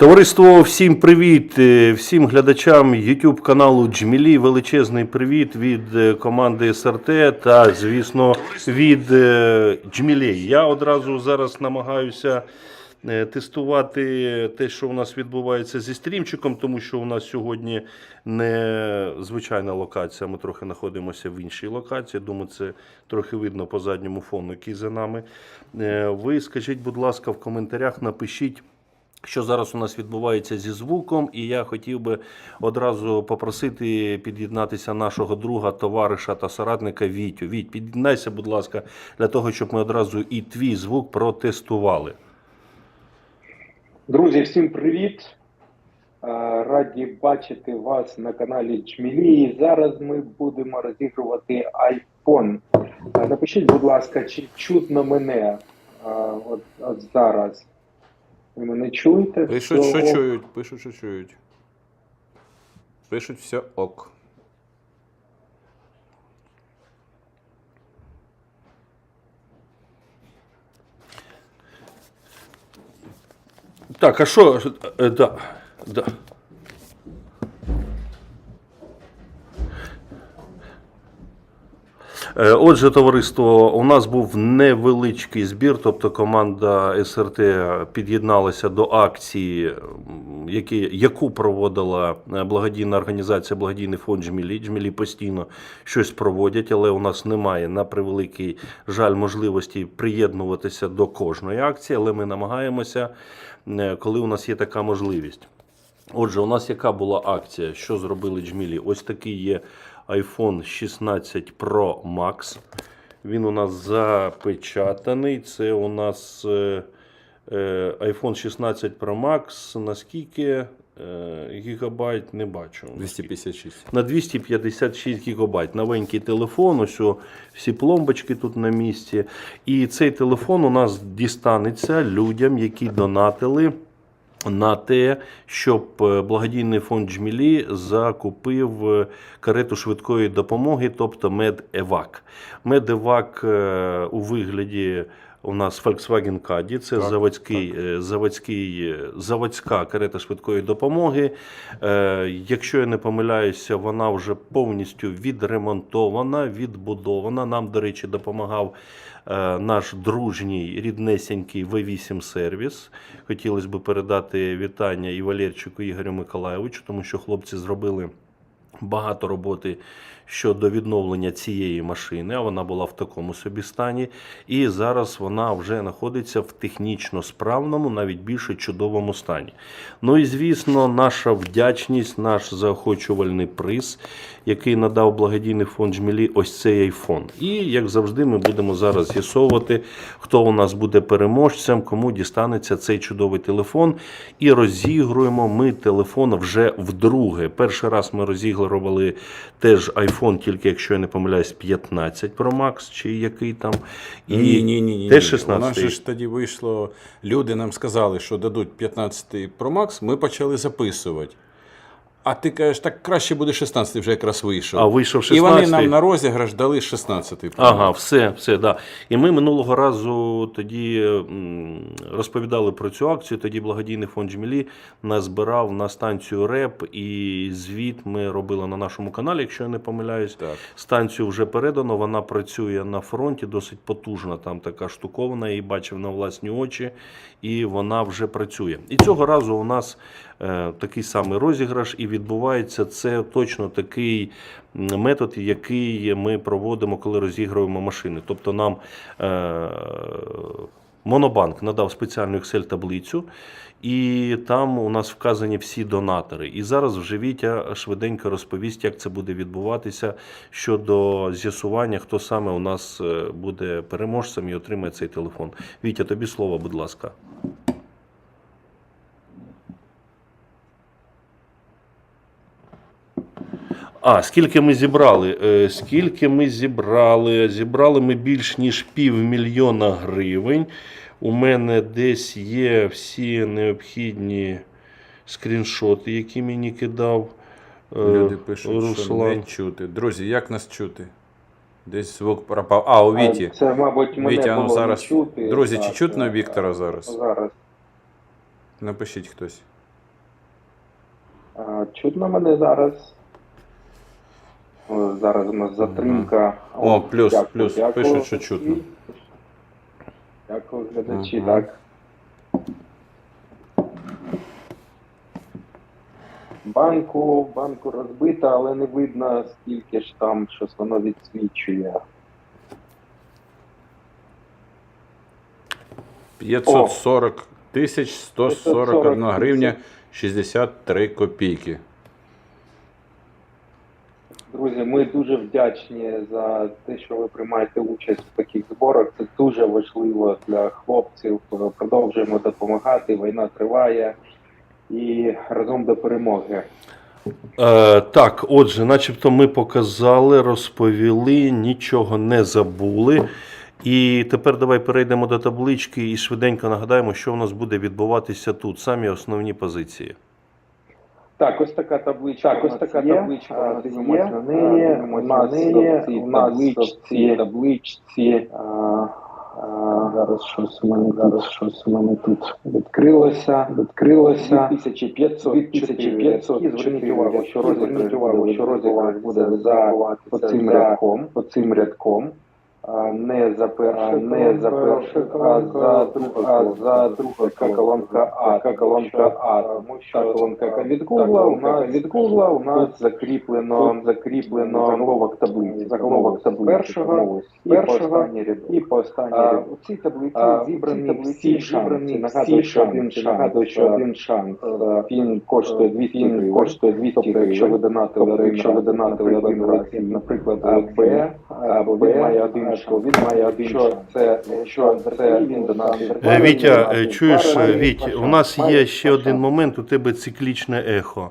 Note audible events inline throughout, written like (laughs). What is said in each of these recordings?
Товариство, всім привіт! Е, Всім глядачам YouTube каналу Джмілі. Величезний привіт від е, команди СРТ та, звісно, від е, Джмілей. Я одразу зараз намагаюся тестувати те, що у нас відбувається зі стрімчиком, тому що у нас сьогодні не звичайна локація. Ми трохи знаходимося в іншій локації. Думаю, це трохи видно по задньому фону, який за нами. Ви скажіть, будь ласка, в коментарях напишіть. Що зараз у нас відбувається зі звуком, і я хотів би одразу попросити під'єднатися нашого друга, товариша та соратника Вітю. Віть, під'єднайся, будь ласка, для того, щоб ми одразу і твій звук протестували. Друзі, всім привіт! Раді бачити вас на каналі Чмілі. І зараз ми будемо розігрувати iPhone. Напишіть, будь ласка, чи чутно мене от, от зараз. Ви мене чуєте? Пишуть, що То- чують, пишуть, що чують. Пишуть все ок. Так, а що? Е, Да, да. Отже, товариство, у нас був невеличкий збір, тобто команда СРТ під'єдналася до акції, які, яку проводила е, благодійна організація Благодійний фонд Джмілі. Джмілі постійно щось проводять, але у нас немає на превеликий жаль можливості приєднуватися до кожної акції, але ми намагаємося, е, коли у нас є така можливість. Отже, у нас яка була акція? Що зробили Джмілі? Ось такий є iPhone 16 Pro Max. Він у нас запечатаний. Це у нас е, е, iPhone 16 Pro Max. Наскільки е, гігабайт не бачу. 256. На 256 гігабайт. Новенький телефон, ось всі пломбочки тут на місці. І цей телефон у нас дістанеться людям, які донатили на те, щоб е, благодійний фонд Джмілі закупив е, карету швидкої допомоги, тобто Медевак. Медевак е, у вигляді. У нас Volkswagen Caddy, це Так, заводський, е, заводський, е, заводська карета швидкої допомоги. Е, Якщо я не помиляюся, вона вже повністю відремонтована, відбудована. Нам, до речі, допомагав е, наш дружній ріднесенький V8 сервіс. Хотілося б передати вітання і Валерчику Ігорю Миколайовичу, тому що хлопці зробили багато роботи щодо відновлення цієї машини, а вона була в такому собі стані. І зараз вона вже знаходиться в технічно справному, навіть більше чудовому стані. Ну і звісно, наша вдячність, наш заохочувальний приз, який надав благодійний фонд Жмілі, ось цей айфон. І як завжди, ми будемо зараз з'ясовувати, хто у нас буде переможцем, кому дістанеться цей чудовий телефон. І розігруємо ми телефон вже вдруге. Перший раз ми розігрували теж iPhone, тільки якщо я не помиляюсь, 15 Pro Max, чи який там. І ні, ні, ні, ні. теж ні. У 16. нас ж тоді вийшло. Люди нам сказали, що дадуть 15 Pro Max, ми почали записувати. А ти кажеш, так краще буде 16 вже якраз вийшов. А вийшов І вони нам на розіграш дали 16 Pro Ага, Max. все, все, да. І ми минулого разу тоді розповідали про цю акцію. Тоді благодійний фонд Джмілі назбирав на станцію РЕП, і звіт ми робили на нашому каналі, якщо я не помиляюсь. Так. Станцію вже передано, вона працює на фронті, досить потужна. Там така штукована, я її бачив на власні очі, і вона вже працює. І цього разу у нас такий самий розіграш, і відбувається це точно такий метод, який ми проводимо, коли розігруємо машини. Тобто нам е, Монобанк надав спеціальну Excel-таблицю, і там у нас вказані всі донатори. І зараз вже Вітя швиденько розповість, як це буде відбуватися щодо з'ясування, хто саме у нас е, буде переможцем і отримає цей телефон. Вітя, тобі слово, будь ласка. А, скільки ми зібрали? Е, Скільки ми зібрали? Зібрали ми більш ніж півмільйона гривень. У мене десь є всі необхідні скріншоти, які мені кидав. е, Люди пишуть, що не чути. Друзі, як нас чути? Десь звук пропав. А, у Віті. Це, мабуть, мене Вітя, ну було зараз. не чути. Друзі, чи чутно Віктора зараз? Зараз. Напишіть хтось. А, Чутно мене зараз. О, Зараз у нас затримка. О, плюс, плюс. Пишуть, що чутно. Дякую, глядачі. Мгм. Так. Банку, банку розбита, але не видно, скільки ж там щось воно відсвічує. 540 тисяч 141 540 гривня 63 копійки. Друзі, ми дуже вдячні за те, що ви приймаєте участь в таких зборах. Це дуже важливо для хлопців. Продовжуємо допомагати. Війна триває і разом до перемоги. Е, так, отже, начебто ми показали, розповіли, нічого не забули. І тепер давай перейдемо до таблички і швиденько нагадаємо, що у нас буде відбуватися тут. Самі основні позиції. Так, ось така табличка. Так, ось така табличка. є. на неї. На неї. У нас в табличці, цій табличці. Зараз щось у мене зараз щось у мене тут відкрилося. Відкрилося 2500 2500. Зверніть увагу, що розіграш що розіграш буде за оцим рядком, оцим рядком. Не за перше, не за перше, а за друг, а за друга така колонка А, така колонка А, тому що колонка від Google у нас від Google у нас закріплено закріплено заголовок таблиці, заголовок таблиці першого першого і по останній ряд. У цій таблиці зібрані всі шанси. Нагадую, що один шанс, нагадую, що один шанс. е, Він коштує 200 гривень. коштує 200 тобто, якщо ви донатили якщо ви донатили один раз, наприклад, Б, або він має один шанс, він має один. Це, що це він донатив. Е, Вітя, е, чуєш, е, Віть, у нас є ще один момент, у тебе циклічне ехо.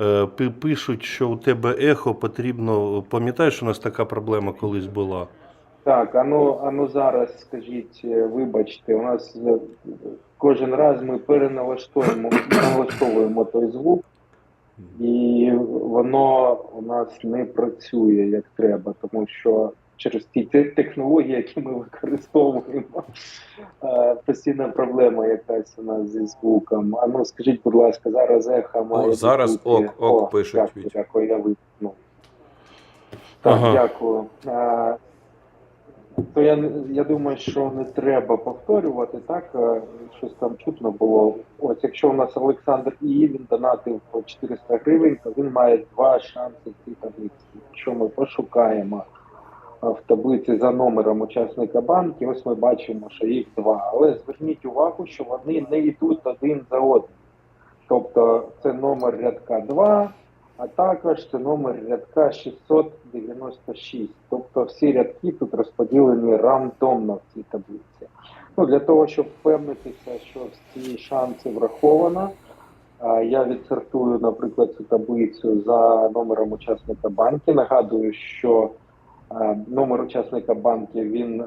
Е, Пишуть, що у тебе ехо потрібно. Пам'ятаєш, у нас така проблема колись була? Так, а ну, а ну зараз скажіть, вибачте, у нас кожен раз ми переналаштовуємо (clears throat) налаштовуємо той звук, і воно у нас не працює як треба, тому що через ті технології, які ми використовуємо, е, постійна проблема якась у нас зі звуком. А ну скажіть, будь ласка, зараз ехо має зараз бути- ок, ок О, пишуть, Дякую, дякую, я випну. Так, Ага. дякую. Е, то я, я думаю, що не треба повторювати, так? Е, Щось там чутно було. Ось якщо у нас Олександр І, він донатив по 400 гривень, то він має два шанси в цій таблиці. Якщо ми пошукаємо е, в таблиці за номером учасника банки, ось ми бачимо, що їх два. Але зверніть увагу, що вони не йдуть один за одним. Тобто це номер рядка 2, а також це номер рядка 696. Тобто всі рядки тут розподілені рандомно в цій таблиці. Ну, для того, щоб впевнитися, що всі шанси враховано, я відсортую, наприклад, цю таблицю за номером учасника банки. Нагадую, що номер учасника банки він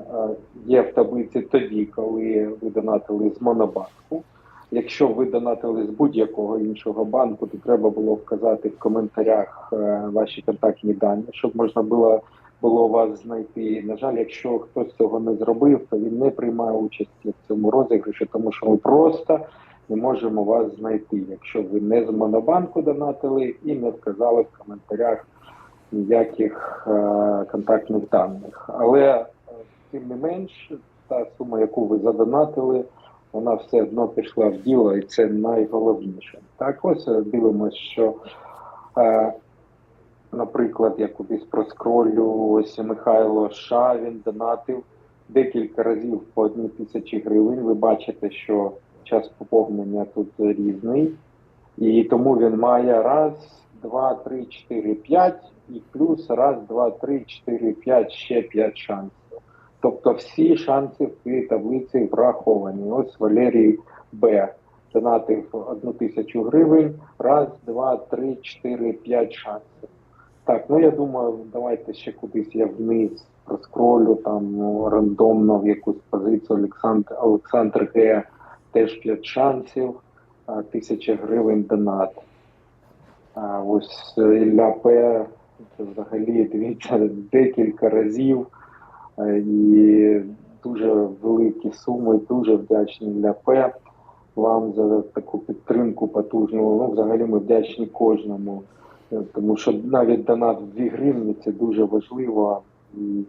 є в таблиці тоді, коли ви донатили з монобанку. Якщо ви донатили з будь-якого іншого банку, то треба було вказати в коментарях е, ваші контактні дані, щоб можна було, було вас знайти. На жаль, якщо хтось цього не зробив, то він не приймає участі в цьому розіграші, тому що ми просто не можемо вас знайти, якщо ви не з монобанку донатили і не вказали в коментарях ніяких е, контактних даних. Але е, тим не менш, та сума, яку ви задонатили, вона все одно пішла в діло, і це найголовніше. Так, ось е, дивимося, що, е, наприклад, я кудись проскролю, ось Михайло Ша, він донатив декілька разів по одній тисячі гривень. Ви бачите, що час поповнення тут різний, і тому він має раз, два, три, чотири, п'ять, і плюс раз, два, три, чотири, п'ять, ще п'ять шансів. Тобто всі шанси в цій таблиці враховані. Ось Валерій Б. Донатив одну тисячу гривень. Раз, два, три, чотири, п'ять шансів. Так, ну я думаю, давайте ще кудись я вниз проскролю там ну, рандомно в якусь позицію. Олександр Олександр Г. Теж п'ять шансів, а, тисяча гривень донат. А ось Ілля П. Це взагалі дивіться декілька разів. Е, і дуже великі суми, дуже вдячні для ПЕП вам за таку підтримку потужну. Ну, взагалі ми вдячні кожному, Е, тому що навіть донат в 2 гривні це дуже важливо і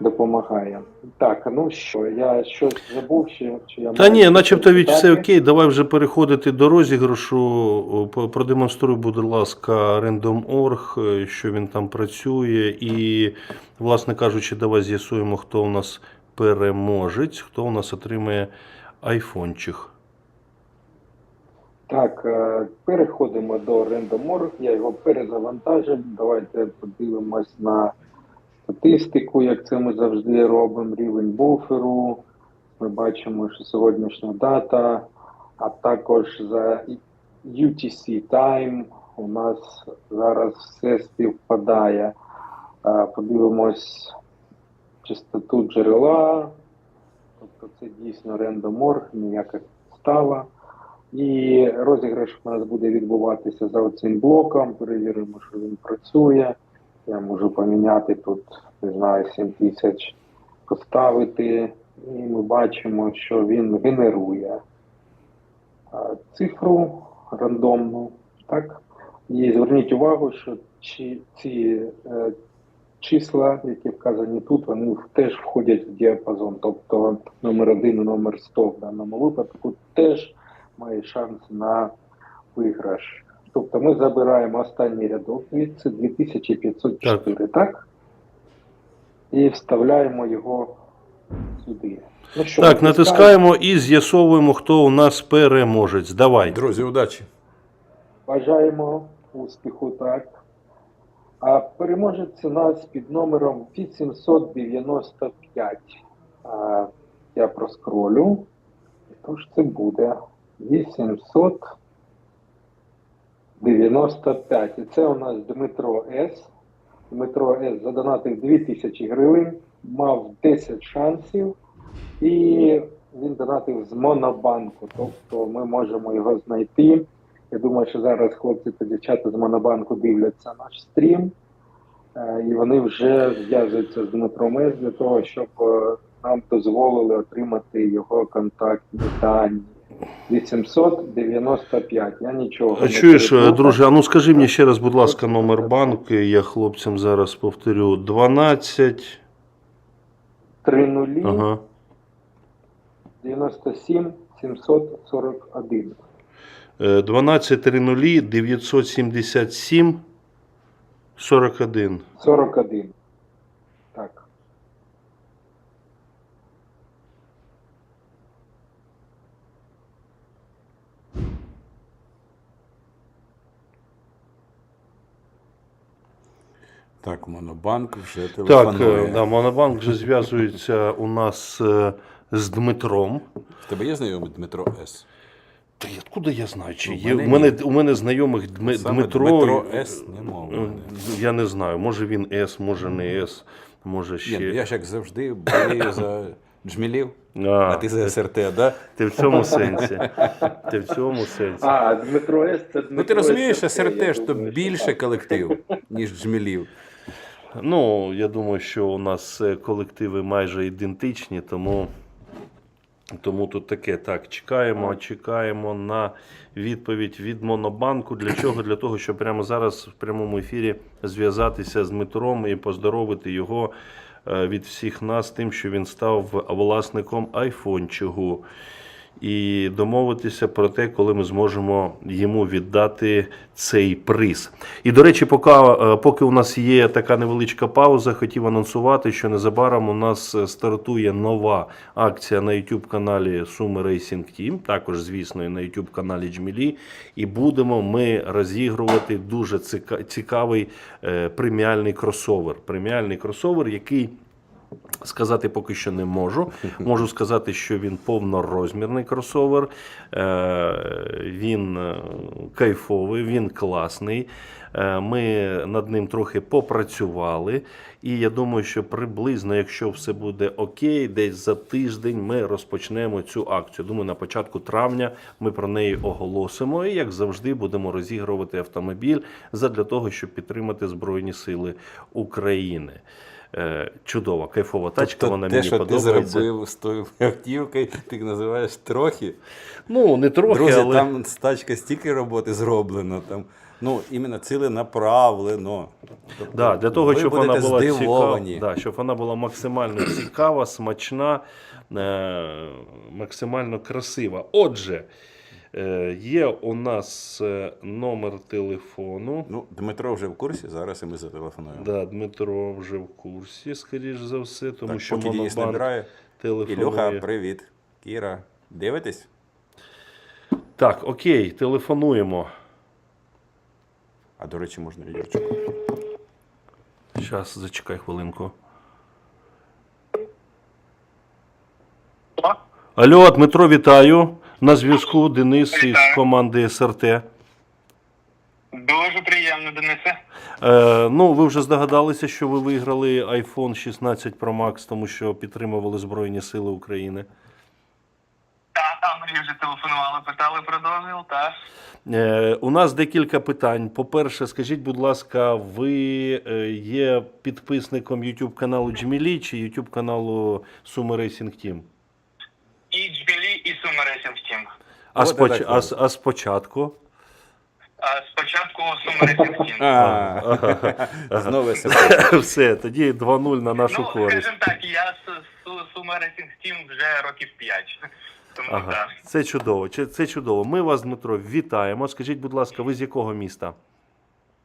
допомагає. Так, ну що, я щось забув ще? Чи я Та ні, начебто від все окей. Давай вже переходити до розіграшу. Продемонструй, будь ласка, Random.org, е, що він там працює. І, власне кажучи, давай з'ясуємо, хто у нас переможець, хто у нас отримає айфончик. Так, е, переходимо до Random.org, я його перезавантажив. Давайте подивимось на статистику, як це ми завжди робимо. Рівень буферу. Ми бачимо, що сьогоднішня дата, а також за UTC Time у нас зараз все співпадає. Е, Подивимось частоту джерела. Тобто це дійсно Random.org, ніяка стала. І розіграш у нас буде відбуватися за цим блоком. Перевіримо, що він працює. Я можу поміняти тут, не знаю, 7 тисяч поставити. І ми бачимо, що він генерує цифру рандомну. Так? І зверніть увагу, що чи, ці е, числа, які вказані тут, вони теж входять в діапазон. Тобто номер 1 і номер 100 в даному випадку теж має шанс на виграш. Тобто ми забираємо останній рядок звідси 2504, так? І вставляємо його сюди. Ну що, Так, натискаємо і з'ясовуємо, хто у нас переможець. Давай. Друзі, удачі! Бажаємо успіху, так. А переможець у нас під номером 895. А, я проскролю. Хто ж це буде? 895. І це у нас Дмитро С. Дмитро С задонатив 2000 гривень, мав 10 шансів. І він донатив з Монобанку. Тобто ми можемо його знайти. Я думаю, що зараз хлопці та дівчата з Монобанку дивляться наш стрім, е, і вони вже зв'язуються з Дмитром С для того, щоб е, нам дозволили отримати його контактні дані. 895. Я нічого. А чуєш, переплутав. друже, а ну скажи мені ще раз, будь ласка, номер банку. Я хлопцям зараз повторю 12. Три нулі, Ага. 97 741. Е, 12 30 977 41. 41. Так. Так, Монобанк вже Так, телефонує. е, да, Монобанк вже зв'язується у нас е, з Дмитром. В тебе є знайомий Дмитро С? Та откуда я знаю, чи У є? мене У мене, у мене знайомих Дми, Саме Дмитро. Дмитро С нема у Е. Я не знаю, може він С, може не С, може ще. ну я ж як завжди болею за джмілів, А, а ти за СРТ, да? Ти в цьому сенсі. Ти в цьому сенсі. А, Дмитро С. це Дмитро Ну ти розумієш, СРТ, СРТ то думаю, що більше колектив, ніж джмілів. Ну, я думаю, що у нас е, колективи майже ідентичні, тому, тому тут таке. Так, чекаємо, чекаємо на відповідь від Монобанку. Для чого? Для того, щоб прямо зараз в прямому ефірі зв'язатися з Дмитром і поздоровити його е, від всіх нас тим, що він став власником айфончигу. І домовитися про те, коли ми зможемо йому віддати цей приз. І до речі, поки, е, поки у нас є така невеличка пауза, хотів анонсувати, що незабаром у нас е, стартує нова акція на youtube каналі Суми Racing Team, також, звісно, і на youtube каналі Джмілі. І будемо ми розігрувати дуже цікавий е, преміальний кросовер. Преміальний кросовер, який. Сказати поки що не можу. Можу сказати, що він повнорозмірний кросовер, е, він е, кайфовий, він класний. Е, Ми над ним трохи попрацювали, і я думаю, що приблизно, якщо все буде окей, десь за тиждень ми розпочнемо цю акцію. Думаю, на початку травня ми про неї оголосимо. І як завжди, будемо розігрувати автомобіль задля того, щоб підтримати Збройні Сили України. Е, чудова, кайфова тачка, тобто, вона те, мені що подобається. ти зробив з тою автівкою, ти називаєш трохи. Ну, не трохи, Друзі, але там з тачка стільки роботи зроблено. Там, ну, іменно ціленаправлено. Тобто, да, для того, щоб вона була цікава, да, щоб вона була максимально цікава, смачна, е, максимально красива. Отже, є у нас е, номер телефону. Ну, Дмитро вже в курсі, зараз і ми зателефонуємо. Да, Дмитро вже в курсі, скоріш за все, тому так, що поки монобанк набирає. телефонує. Ілюха, привіт. Кіра, дивитесь? Так, окей, телефонуємо. А до речі, можна Юрчику. Зараз, зачекай хвилинку. Алло, Дмитро, вітаю. На зв'язку Денис із команди СРТ. Дуже приємно, Денисе. Е, ну, ви вже здогадалися, що ви виграли iPhone 16 Pro Max, тому що підтримували Збройні Сили України. Та, мені вже телефонували, питали про дозвіл, та. Е, у нас декілька питань. По-перше, скажіть, будь ласка, ви е, є підписником YouTube каналу Джмілі чи YouTube каналу Sumo Racing Team? І Джбілі, Racing Team. А, От споч... а, с- а спочатку? А спочатку Team. А, (laughs) Знову себе. (laughs) Все, тоді 2-0 на нашу ну, користь. скажімо так, я з Су- Сума Racing Team вже років 5. (laughs) Тому Ага, так. це чудово. Це це чудово. Ми вас, Дмитро, вітаємо. Скажіть, будь ласка, ви з якого міста?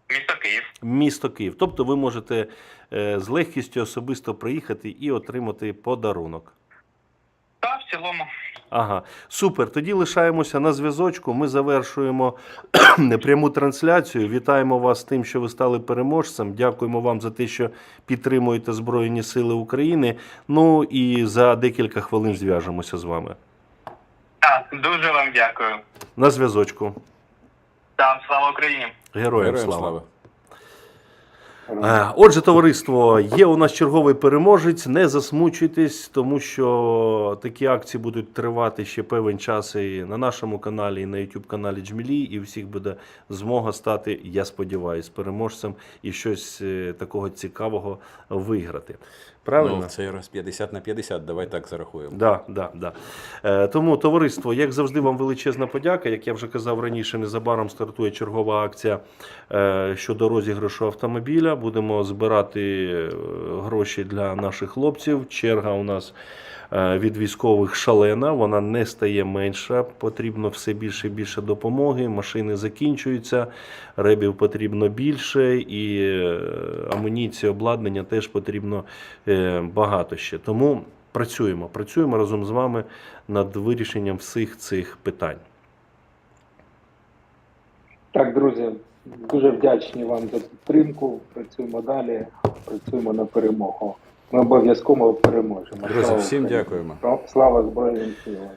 Місто Київ. Місто Київ. Тобто ви можете е, з легкістю особисто приїхати і отримати подарунок. Та, в цілому. Ага, супер. Тоді лишаємося на зв'язочку. Ми завершуємо (clears throat) пряму трансляцію. Вітаємо вас з тим, що ви стали переможцем. Дякуємо вам за те, що підтримуєте Збройні Сили України. Ну і за декілька хвилин зв'яжемося з вами. Так, дуже вам дякую. На зв'язочку. Та, слава Україні. Героям, Героям слава. слава. Е, Отже, товариство, є у нас черговий переможець. Не засмучуйтесь, тому що такі акції будуть тривати ще певний час і на нашому каналі, і на YouTube каналі Джмілі, і всіх буде змога стати, я сподіваюся, переможцем і щось е, такого цікавого виграти. Правильно? Ну, в цей раз 50 на 50, давай так зарахуємо. Да, да, да. Е, тому, товариство, як завжди, вам величезна подяка. Як я вже казав раніше, незабаром стартує чергова акція е, щодо розіграшу автомобіля. Будемо збирати е, гроші для наших хлопців. Черга у нас від військових шалена, вона не стає менша. Потрібно все більше і більше допомоги. Машини закінчуються, ребів потрібно більше, і е, амуніції, обладнання теж потрібно е, багато ще. Тому працюємо, працюємо разом з вами над вирішенням всіх цих питань. Так, друзі, дуже вдячні вам за підтримку. Працюємо далі, працюємо на перемогу. Ми обов'язково переможемо. Друзі, всім дякуємо. Слава Збройним силам!